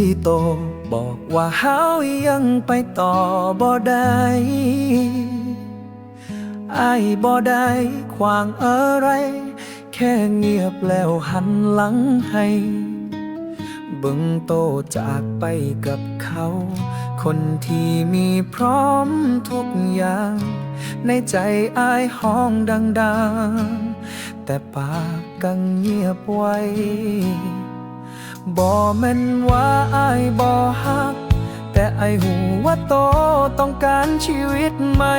ที่โตบอกว่าเฮายังไปต่อบ่ได้ไอายบ่ได้ขวางอะไร แค่เงียบแล้วหันหลังให้บิ่งโตจากไปกับเขา คนที่มีพร้อมทุกอย่าง ในใจอายห้องดัง ๆ แต่ปากกังเงียบไว้ บ่แม่นว่าอายบ่ฮัก แต่อายหูว่าโตต้องการชีวิตใหม่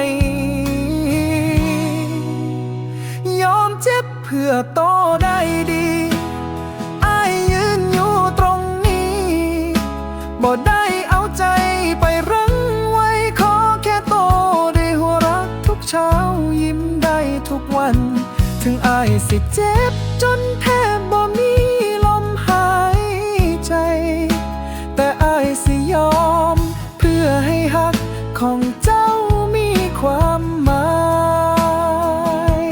ยอมเจ็บเพื่อโตได้ดีอายยืนอยู่ตรงนี้บ่ได้เอาใจไปรั้งไว้ขอแค่โตได้หัวรักทุกเช้ายิ้มได้ทุกวัน ถึงอายสิเจ็บ ของเจ้ามีความหมาย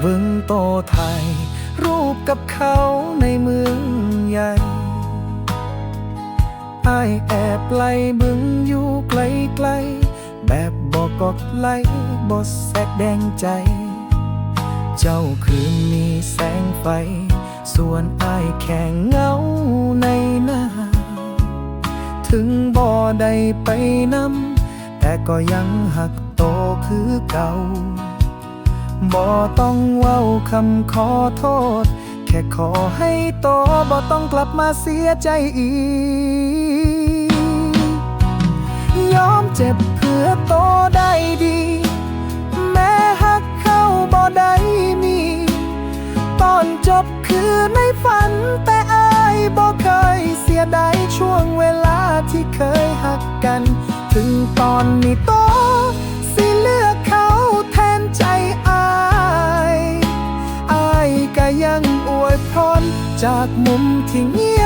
เบิ่งโตไทย รูปกับเขาในเมืองใหญ่ไอแอบไล่บิ่งอยู่ไกลๆ แบบบอกกอดไหลบอแสดงใจ เจ้าคืนมีแสงไฟ ส่วนอายแค่เงาในหน้า ถึงบ่ได้ไปนำแต่ก็ยังหักโตคือเก่าบ่ต้องเว้าคำขอโทษ แค่ขอให้โตบ่ต้องกลับมาเสียใจอีก เจ็บเพื่อโตได้ดี แม้หักเข้าบ่ได้มี ตอนจบคือในฝันแต่อายบ่เคยเสียดายช่วงเวลาที่เคยหักกัน ถึงตอนนี้โตสิเลือกเขาแทนใจอายอายก็ยังอวยพรจากมุมที่เงียบ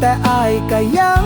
แต่อายก็ยัง